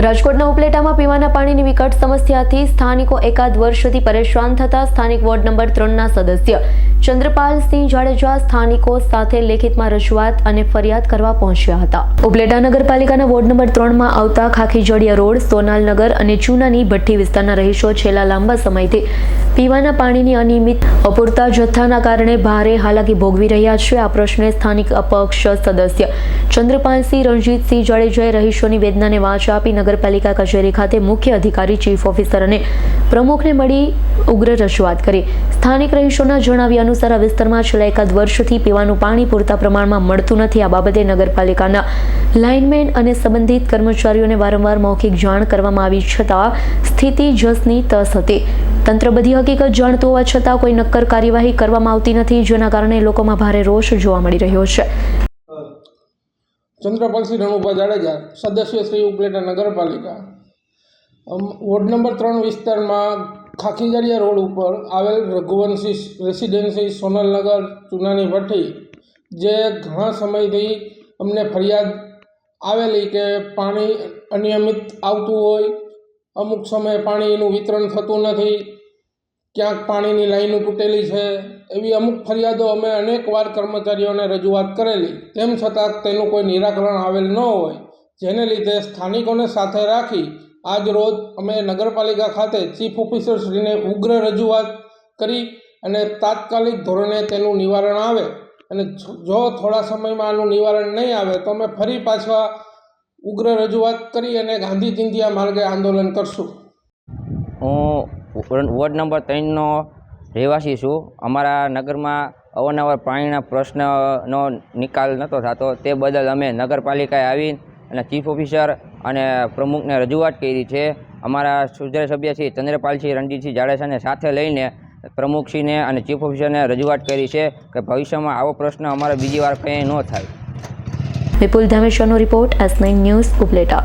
રાજકોટના ઉપલેટામાં પીવાના પાણીની વિકટ સમસ્યાથી સ્થાનિકો એકાદ વર્ષથી પરેશાન થતા સ્થાનિક વોર્ડ નંબર ત્રણના સદસ્ય ચંદ્રપાલસિંહ જાડેજા સ્થાનિકો સાથે લેખિતમાં રજૂઆત અને ફરિયાદ કરવા પહોંચ્યા હતા. ઉપલેટા નગરપાલિકાના વોર્ડ નંબર ત્રણમાં આવતા ખાખીજડિયા રોડ સોનાલનગર અને ચૂનાની ભઠ્ઠી વિસ્તારના રહીશો છેલ્લા લાંબા સમયથી પીવાના પાણીની અનિયમિત અપૂરતા જથ્થાના કારણે ભારે હાલાકી ભોગવી રહ્યા છે. આ પ્રશ્ને સ્થાનિક અપક્ષ સદસ્ય ચંદ્રપાલસિંહ રણજીતસિંહ જાડેજાએ રહીશોની વેદનાને વાંચ આપી નગરપાલિકા કચેરી ખાતે મુખ્ય અધિકારી, ચીફ ઓફિસર અને પ્રમુખને મળી ઉગ્ર રજૂઆત કરી. સ્થાનિક રહીશોના જણાવ્યા અનુસાર, આ વિસ્તારમાં છેલ્લા એકાદ વર્ષથી પીવાનું પાણી પૂરતા પ્રમાણમાં મળતું નથી. આ બાબતે નગરપાલિકાના લાઇનમેન અને સંબંધિત કર્મચારીઓને વારંવાર મૌખિક જાણ કરવામાં આવી છતાં સ્થિતિ જસની તસ હતી. તંત્ર બધી હકીકત જાણતું હોવા છતાં કોઈ નક્કર કાર્યવાહી કરવામાં આવતી નથી, જેના કારણે લોકોમાં ભારે રોષ જોવા મળી રહ્યો છે. ચંદ્રપાલસિંહ રણુભા જાડેજા, સદસ્ય શ્રી ઉપલેટા નગરપાલિકા. વોર્ડ નંબર ત્રણ વિસ્તારમાં ખાખીજારિયા રોડ ઉપર આવેલ રઘુવંશી રેસિડેન્સી સોનલનગર, ચૂનાની ભઠ્ઠી, જે ઘણા સમયથી અમને ફરિયાદ આવેલી કે પાણી અનિયમિત આવતું હોય, અમુક સમયે પાણીનું વિતરણ થતું નથી, ક્યાંક પાણીની લાઈનો તૂટેલી છે એવી અમુક ફરિયાદો અમે અનેકવાર કર્મચારીઓને રજૂઆત કરેલી. તેમ છતાં તેનું કોઈ નિરાકરણ આવેલ ન હોય. જેને લીધે સ્થાનિકોને સાથે રાખી આજ રોજ અમે નગરપાલિકા ખાતે ચીફ ઓફિસરશ્રીને ઉગ્ર રજૂઆત કરી અને તાત્કાલિક ધોરણે તેનું નિવારણ આવે. અને જો- થોડા સમયમાં આનું નિવારણ નહીં આવે, તો અમે ફરી પાછા ઉગ્ર રજૂઆત કરી અને ગાંધી ચિંધિયા માર્ગે આંદોલન કરશું. હું વોર્ડ નંબર ત્રણનો રહેવાસી છું. અમારા નગરમાં અવારનવાર પાણીના પ્રશ્નનો નિકાલ નહોતો થતો. તે બદલ અમે નગરપાલિકાએ આવી અને ચીફ ઓફિસર અને પ્રમુખને રજૂઆત કરી છે. અમારા સુધાર સભ્ય શ્રી ચંદ્રપાલસિંહ રણજીતસિંહ જાડેજાને સાથે લઈને પ્રમુખશ્રીને અને ચીફ ઓફિસરને રજૂઆત કરી છે કે ભવિષ્યમાં આવો પ્રશ્ન અમારે બીજી વાર કંઈ ન થાય. વિપુલ ધામેશ્વરનો રિપોર્ટ નાઇન ન્યૂઝ ઉપલેટા.